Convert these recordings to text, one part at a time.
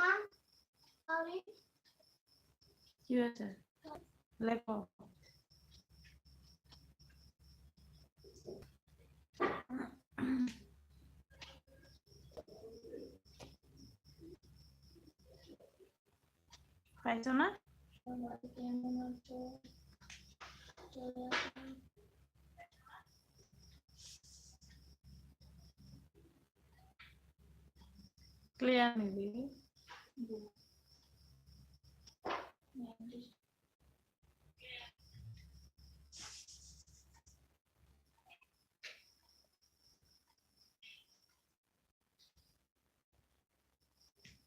মা আমি কি হয়েছে লেখো পাইছো না সবাই কেমন আছো চলে আসুন। ক্লিয়ার নিবি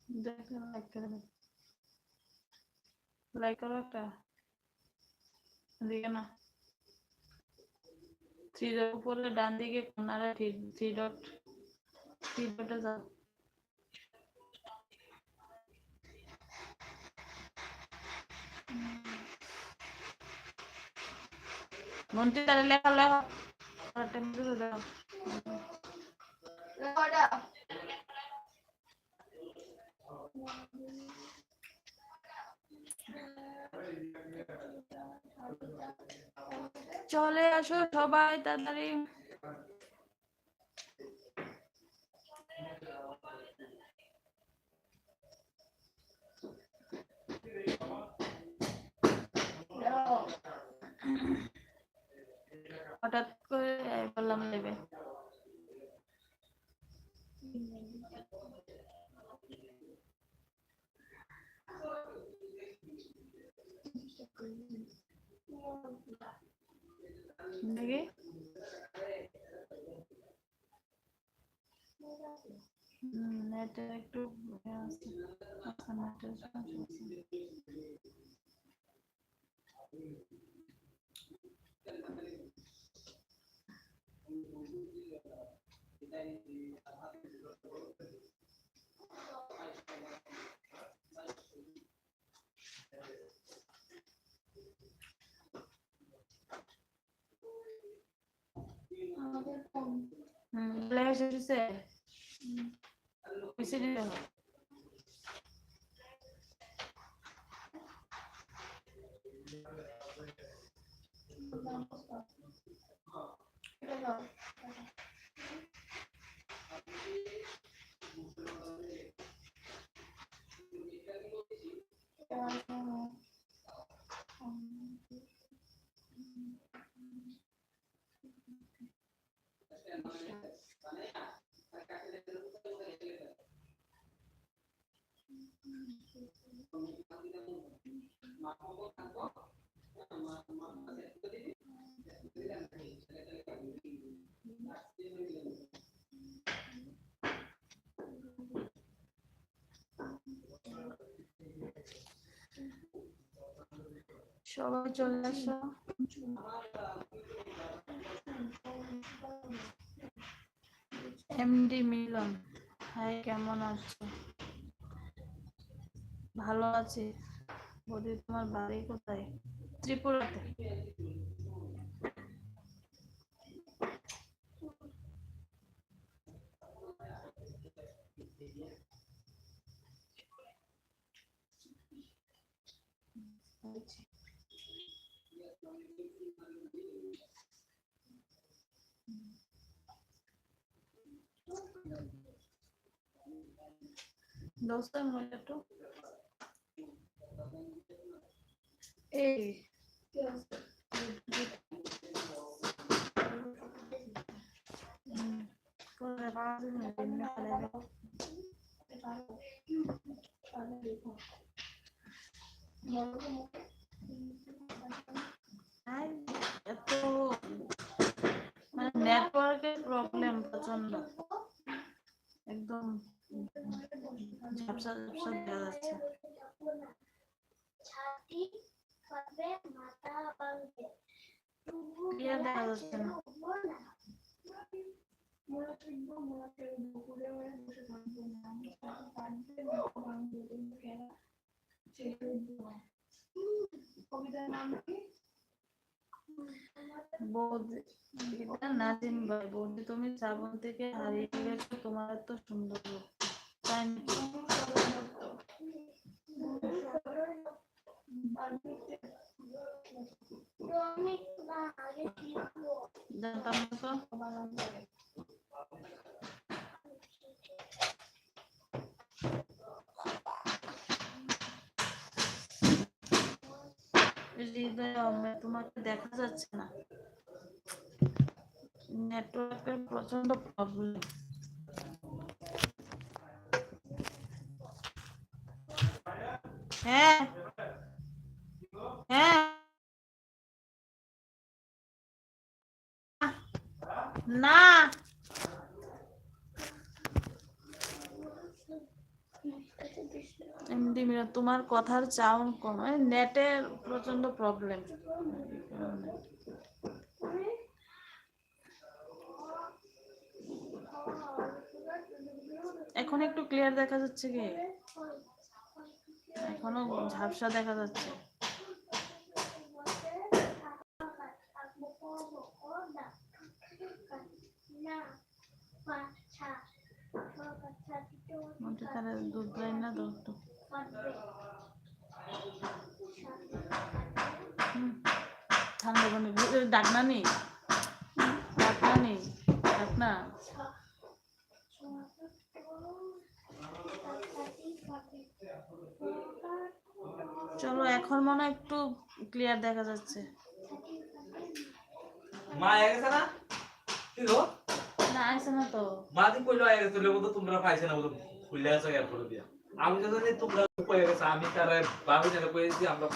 দেখো লাইক একটা। না। ডান দিকে কোনারে থ্রি ডট থ্রি ডটে যাও মন্ত্রী তাহলে লেখা লেখা চলে আসো সবাই তাড়াতাড়ি। হঠাৎ করে বললাম নেবে দেখি নেটের একটু আছে। আচ্ছা, নেটের সমস্যা আছে। Gracias. সবাই চলে আসা। এমডি মিলন, হাই, কেমন আছো? ভালো আছি। বলি তোমার বাড়ি কোথায়? ত্রিপুরাতে। দোস্ত মই একটু এই হুম, করে রাখা দিন, এমনি ফেলে দাও। আই, এত মানে নেটওয়ার্কের প্রবলেম প্রচণ্ড একদম ঝাপসা ঝাপসা দেখা যাচ্ছে ছাতি পাবে মাথা পাবে ক্লিয়ার দেখা যাচ্ছে না কবিতার নাম কি বৌদিদা নাজিম ভাই বৌদি তুমি শ্রাবণ থেকে হারিয়ে গেছো তোমার তো সুন্দর লোক তাই তোমাকে দেখা যাচ্ছে না নেটওয়ার্কের প্রচণ্ড প্রবলেম হ্যাঁ হ্যাঁ না মিরা, তোমার কথার চাউন কম। নেটের প্রচণ্ড প্রবলেম এখন একটু ক্লিয়ার দেখা যাচ্ছে কি? এখনও ঝাপসা দেখা যাচ্ছে। মনটা তাহলে দুধ দেয় না ডাকনা নেই। ডাকনা নেই, ডাকনা। চলো, এখন মনে একটু ক্লিয়ার দেখা যাচ্ছে। মা গেছে না? না আসছে না তো কইলো বলতো তোমরা পাইছে না বলতো খুলে আছে এয়ারপোর্ট দিয়া। আমি তো জানি তোমরা কয়ে গেছে আমি তার বাবু জানে কয়েছি আমরা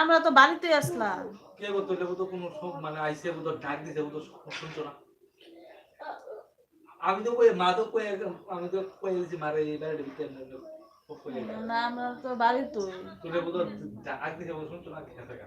আমরা তো বাড়িতে আসলাম। কে গো তোলে বলতো কোনো সব মানে আইসে বলতো ডাক দিছে বলতো শুনছো না। আমি তো কই মা তো কয়ে আমি তো কয়ে মারে এই বাড়ির ভিতরে কয়ে না আমরা তো বাড়িতে। তোলে বলতো ডাক দিছে বলতো শুনছো না খেয়ে থাকা।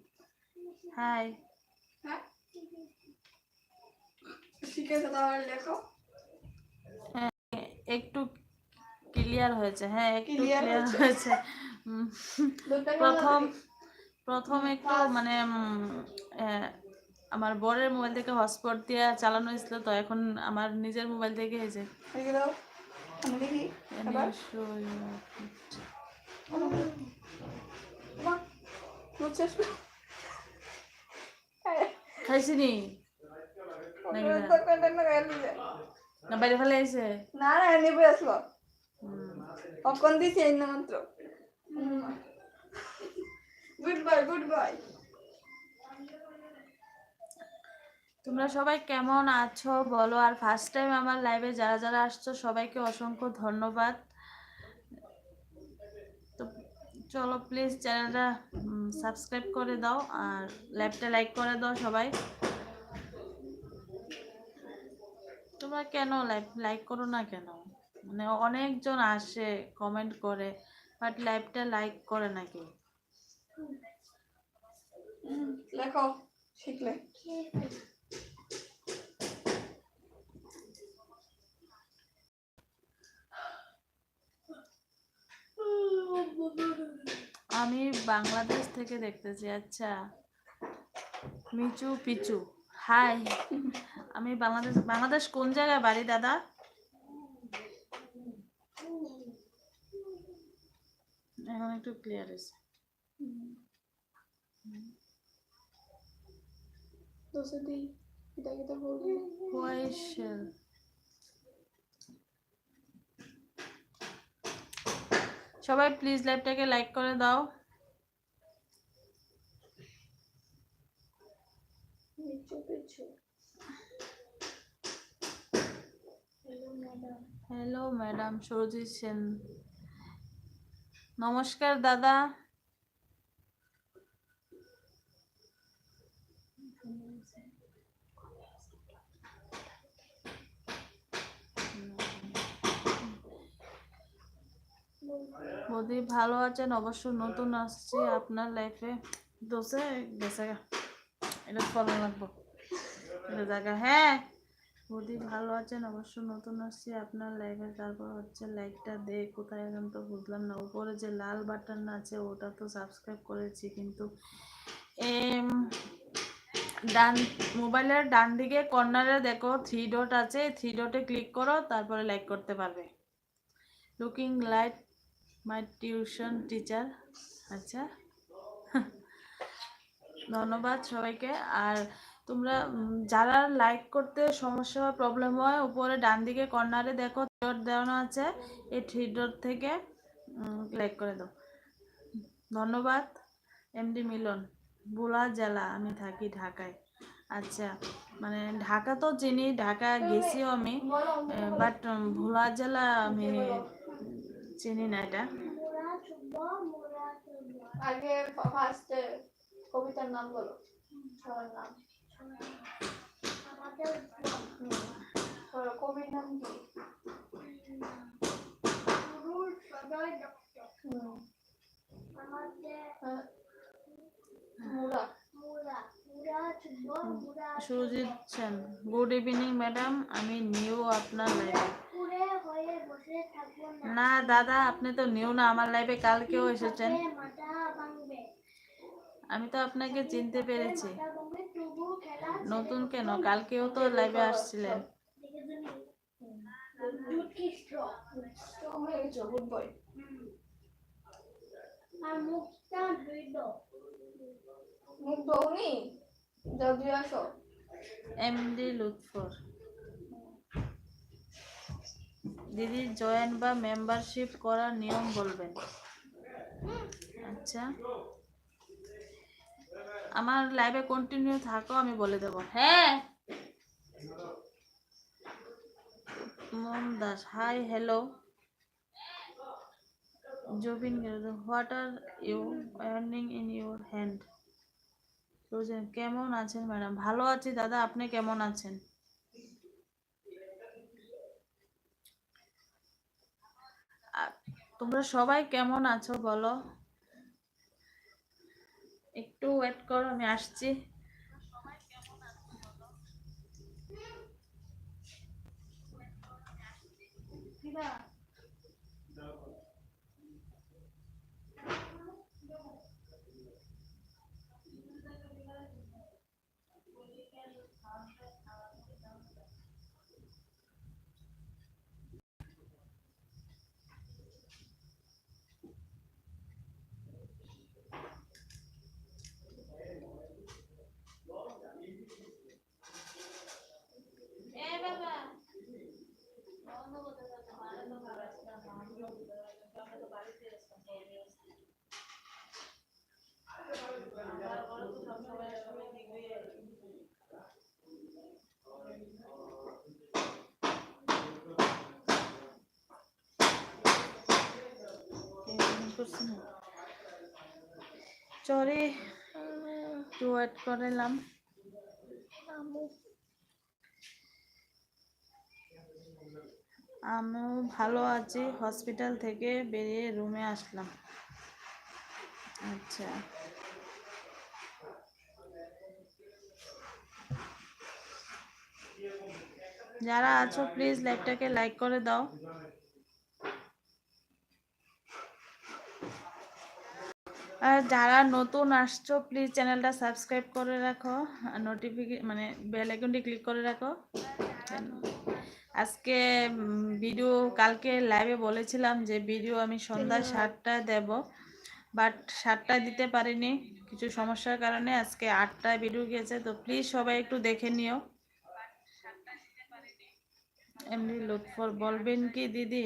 হাই তাহলে লেখো। একটু ক্লিয়ার হয়েছে। হ্যাঁ একটু ক্লিয়ার হয়েছে। হয়েছে। উম, দুটো প্রথম প্রথম একটু মানে আমার বরের মোবাইল থেকে হটস্পট দিয়ে চালানো হয়েছিল তো এখন আমার নিজের মোবাইল থেকে হয়েছে আমি দেখি খাইছি নি বাইরে ফেলে আইছে না না নেবে আসলো হুম। অকন দিছি এই না মাত্র গুড বাই গুড বাই তোমরা সবাই কেমন আছো বলো? আর ফার্স্ট টাইম আমার লাইভে যারা যারা আসছো সবাইকে অসংখ্য ধন্যবাদ তো চলো প্লিজ চ্যানেলটা সাবস্ক্রাইব করে দাও আর লাইভটা লাইক করে দাও সবাই। তোমরা কেন লাইভ লাইক করো না কেন? মানে অনেকজন আসে কমেন্ট করে বাট লাইভটা লাইক করে না কেউ। লেখো শিখলে। আমি বাংলাদেশ থেকে দেখতেছি আচ্ছা। মিচু পিচু হাই। আমি বাংলাদেশ বাংলাদেশ কোন জায়গায় বাড়ি দাদা? এখন একটু ক্লিয়ার হয়েছে। দোষে সবাই প্লিজ লাইভটাকে লাইক করে দাও। Hello madam Sarajit Sen. নমস্কার দাদা। বৌদি ভালো আছেন? অবশ্য নতুন আসছি আপনার লাইফে দোষে গেছে এটা ফলো লাগবো। এটা জায়গা। হ্যাঁ বৌদি ভালো আছেন? অবশ্য নতুন আসছি আপনার লাইফে তারপর হচ্ছে লাইকটা দে কোথায় এখন তো বুঝলাম না। উপরে যে লাল বাটন আছে, ওটা তো সাবস্ক্রাইব করেছি কিন্তু ডান, মোবাইলের ডান দিকে কর্নারে দেখো থ্রি ডট আছে। থ্রি ডটে ক্লিক করো, তারপরে লাইক করতে পারবে। Looking light my tuition teacher আচ্ছা। ধন্যবাদ সবাইকে। আর তোমরা যারা লাইক করতে সমস্যা বা প্রবলেম হয়, উপরে ডান দিকে কর্নারে দেখো ডট দেওয়ানো আছে। এই থ্রি ডট থেকে লাইক করে দাও। ধন্যবাদ। এমডি মিলন, ভোলা জেলা, আমি থাকি ঢাকায়। আচ্ছা মানে ঢাকা তো চিনি, ঢাকা গেছিও আমি বাট ভোলা জেলা আমি চিনি না এটা মোরা চুব্ব মোরা চুব্ব আগে ফার্স্টে কবিতার নাম বলো সবার নাম আমাদের হুম। ধরো কবির নাম কি গুরুর সদয় ডক্টর হুম। আমাদের আহ, মুরা মোরা Sujit Sen. Good evening madam আমি নিউ আপনার লাইভে পুরে হয়ে বসে থাকব না না দাদা আপনি তো নিউ না। আমার লাইভে কালকেও এসেছেন। আমি তো আপনাকে চিনতে পেরেছি। নতুন কেন? কালকেও তো লাইভে আসছিলেন। আর মুখটা মুখ আসো এমডি লুৎফর দিদি জয়েন বা মেম্বারশিপ করার নিয়ম বলবেন। আচ্ছা। আমার লাইভে কন্টিনিউ থাকো, আমি বলে দেবো। হ্যাঁ। মম Das hi hello Jobin what are you earning in your hand Rosen, কেমন আছেন ম্যাডাম? ভালো আছি দাদা, আপনি কেমন আছেন? তোমরা সবাই কেমন আছো বলো? একটু ওয়েট করো, আমি আসছি। চরে একটু ওয়েট করলাম আমিও ভালো আছি হসপিটাল থেকে বেরিয়ে রুমে আসলাম। আচ্ছা। যারা আছো প্লিজ লাইভটাকে লাইক করে দাও। আর যারা নতুন আসছো প্লিজ চ্যানেলটা সাবস্ক্রাইব করে রাখো আর নোটিফিকে মানে বেল আইকনটি ক্লিক করে রাখো। আজকে ভিডিও কালকে লাইভে বলেছিলাম যে ভিডিও আমি সন্ধ্যা সাতটায় দেব বাট সাতটায় দিতে পারিনি। কিছু সমস্যার কারণে আজকে আটটায় ভিডিও গেছে তো প্লিজ সবাই একটু দেখে নিও। এমনি লুৎফর বলবেন কি দিদি?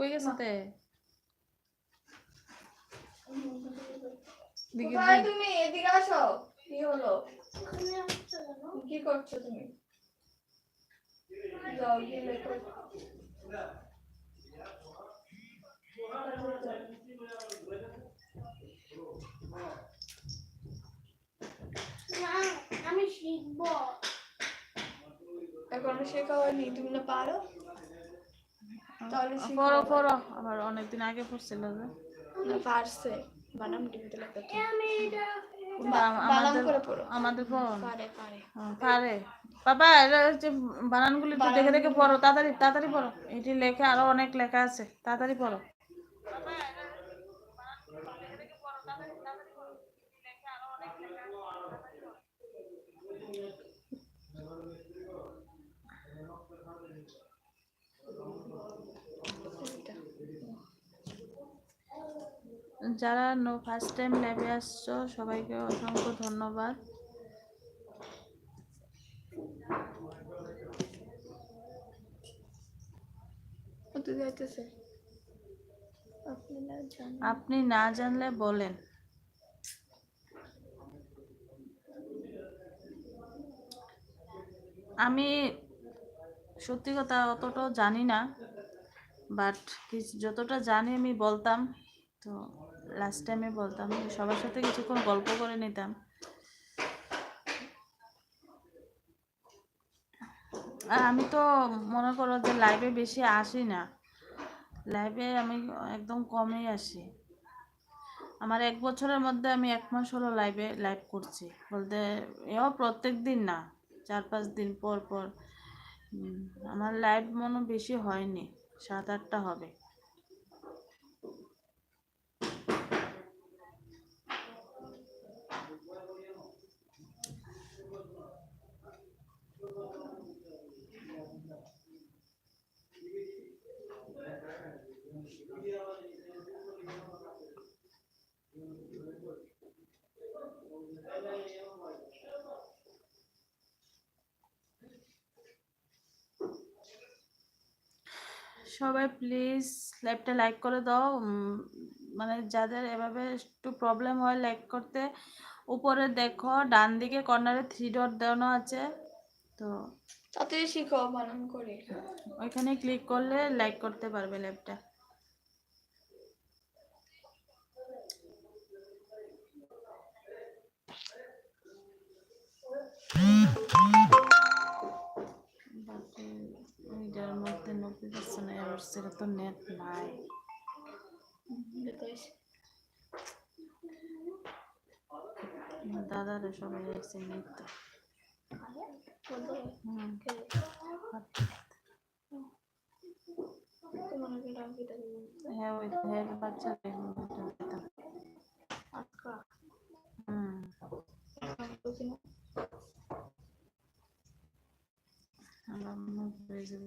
কই গেছে তে দিকে কোথায় তুমি এদিকে আসো কি হলো ওখানে আসছে কি করছ তুমি যাও গিয়ে লেখো আমি শিখব এখনও শেখা হয়নি তুমি না পারো। পড়ো পড়ো। আবার অনেকদিন আগে পড়ছিল যে। পারছে। বানাম আমাদের আমাদের পড়ো পারে বাবা হচ্ছে বানানগুলি দেখে দেখে পড়ো। তাড়াতাড়ি তাড়াতাড়ি পড়ো। এটি লেখা আরও অনেক লেখা আছে। তাড়াতাড়ি পড়ো। যারা নো ফার্স্ট টাইম ল্যাবে আসছো সবাইকে অসংখ্য ধন্যবাদ। আপনি না আপনি না জানলে বলেন। আমি সত্যি কথা অতটাও জানি না বাট যতটা জানি আমি বলতাম তো লাস্ট টাইমে বলতাম সবার সাথে কিছুক্ষণ গল্প করে নিতাম। আর আমি তো মনে করো যে লাইভে বেশি আসি না। লাইভে আমি একদম কমই আসি। আমার এক বছরের মধ্যে আমি এক মাস হলো লাইভে লাইভ করছি। বলতে এও প্রত্যেক দিন না, চার পাঁচ দিন পর পর। আমার লাইভ মনে বেশি হয়নি, সাত আটটা হবে। সবাই প্লিজ লাইভটা লাইক করে দাও। উম, মানে যাদের এভাবে একটু প্রবলেম হয় লাইক করতে উপরে দেখো ডান দিকে কর্নারে থ্রি ডট দেওয়ানো আছে। তো তাতে শিখো বানান করে। ওইখানে ক্লিক করলে লাইক করতে পারবে লাইভটা বাপরে, মধ্যে নব্বই পার্সেন্ট এবার সেটা তো নেট নাই দাদারা সবাই এসে নিত হুম হ্যাঁ ওই হ্যাঁ বাচ্চা হুম আমরা মুখ হয়ে যাব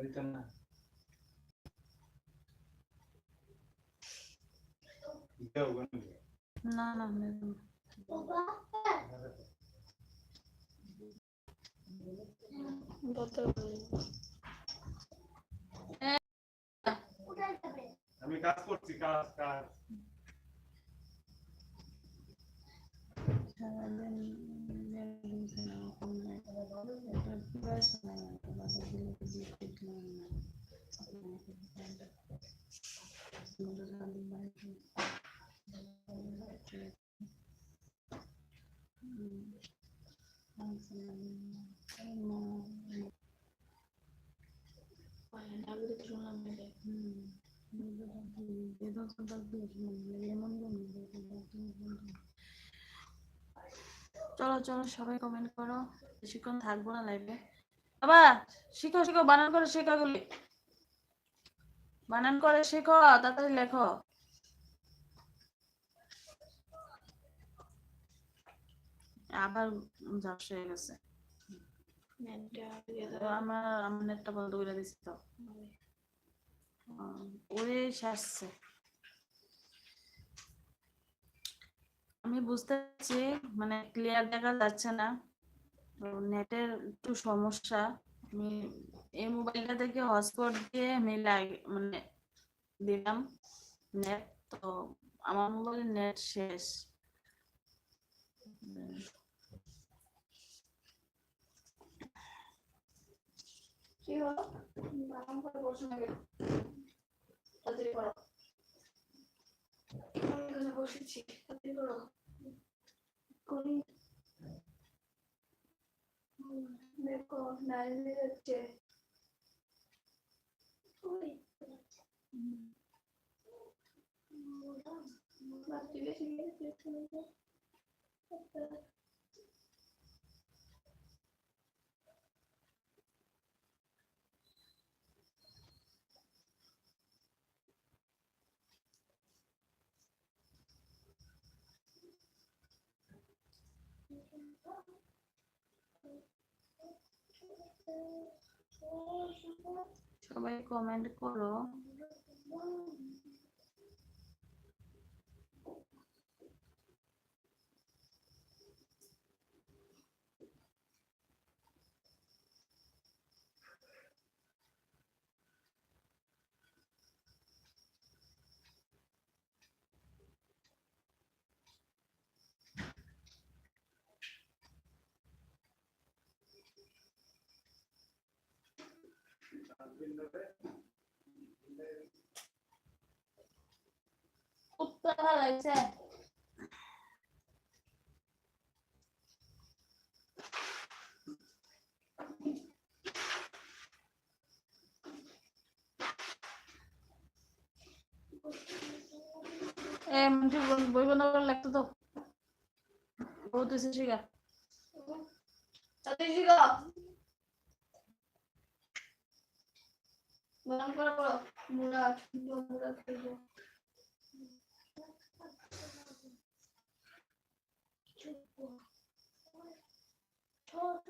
বলতাম না না না চলো চলো, সবাই কমেন্ট করো। বেশিক্ষণ থাকব না লাইভে বাবা, শিখো শিখো, বানান করে শেখাগুলি বানান করে শেখো, তাড়াতাড়ি লেখো। আবার ঝাপস হয়ে গেছে। আমার আমার নেটটা বন্ধ করে দিছি তো। শাসছে আমি বুঝতে পারছি মানে ক্লিয়ার দেখা যাচ্ছে না। নেটের একটু সমস্যা। আমি এই মোবাইলটা থেকে হটস্পট দিয়ে আমি মানে দিলাম নেট তো আমার নেট শেষ। কি হলো? বসে বসেছি করো। করি হুম, দেখো নাইলে যাচ্ছে বাড়তি বেশি সবাই কমেন্ট করো ভালো লাগছে বই বন্ধ করে লাগতো তো বহুত হয়েছে শিখা তাড়াতাড়ি শিখো করে Yeah.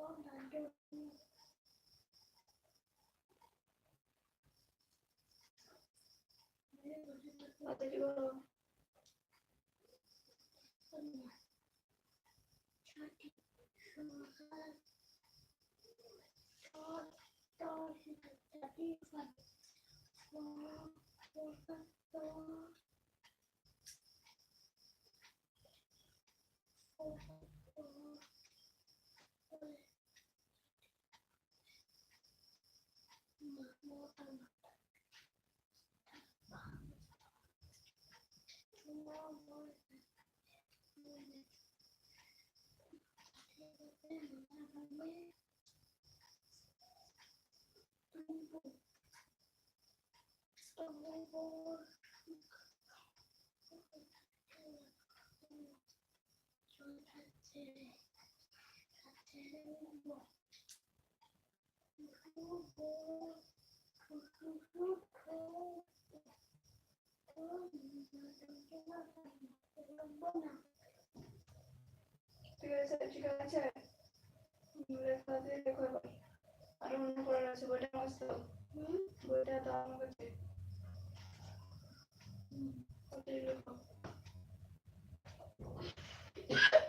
করব হচ্ছে তাড়াতাড়ি করো ঠিক আছে ঠিক আছে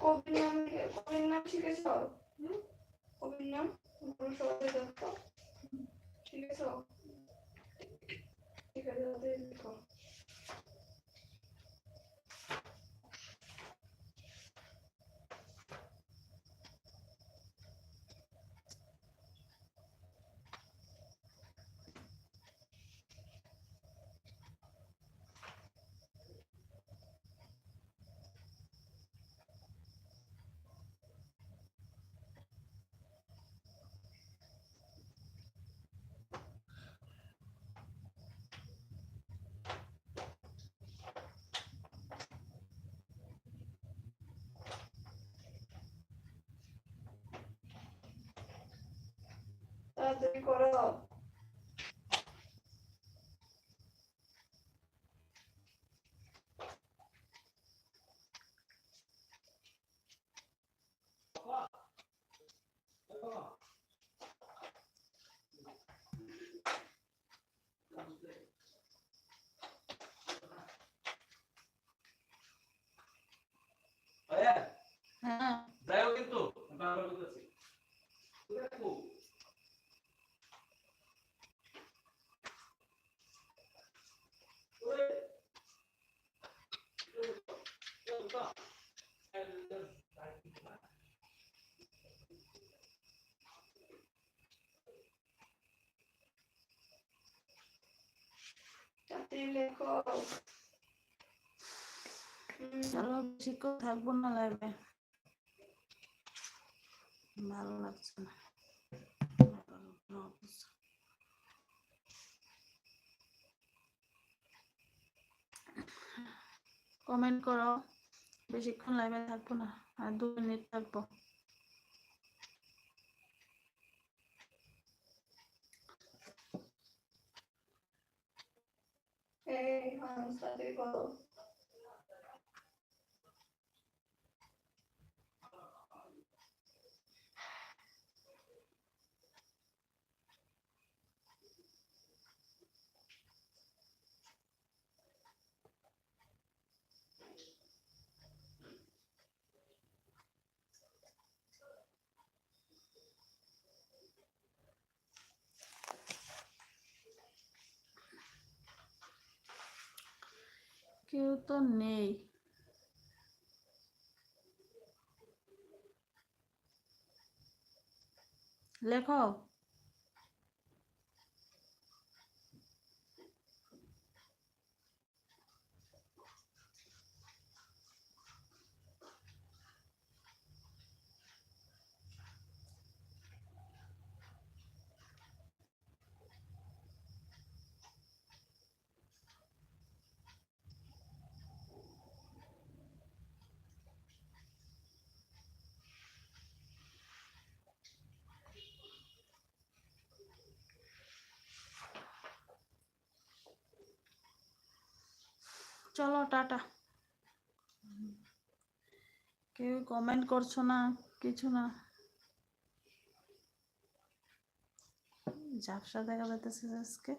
কবির নাম কবির নাম শিখেছ? কবির নাম সবাই দেখো ঠিক আছে ঠিক আছে ওটাই লেখো তাড়াতাড়ি করো ভাইয়া হ্যাঁ যাইও কিন্তু আমি বারবার বলতেছি কোথায় থাকো? ওরে। থাকব না ভালো লাগছে না। কমেন্ট করো। বেশিক্ষণ লাইভে থাকব না, আর দু মিনিট থাকব। কেউ তো নেই। লেখো। চলো টাটা। কেউ কমেন্ট করছ না কিছু না? ঝাপসা দেখা যাইতেছে আজকে।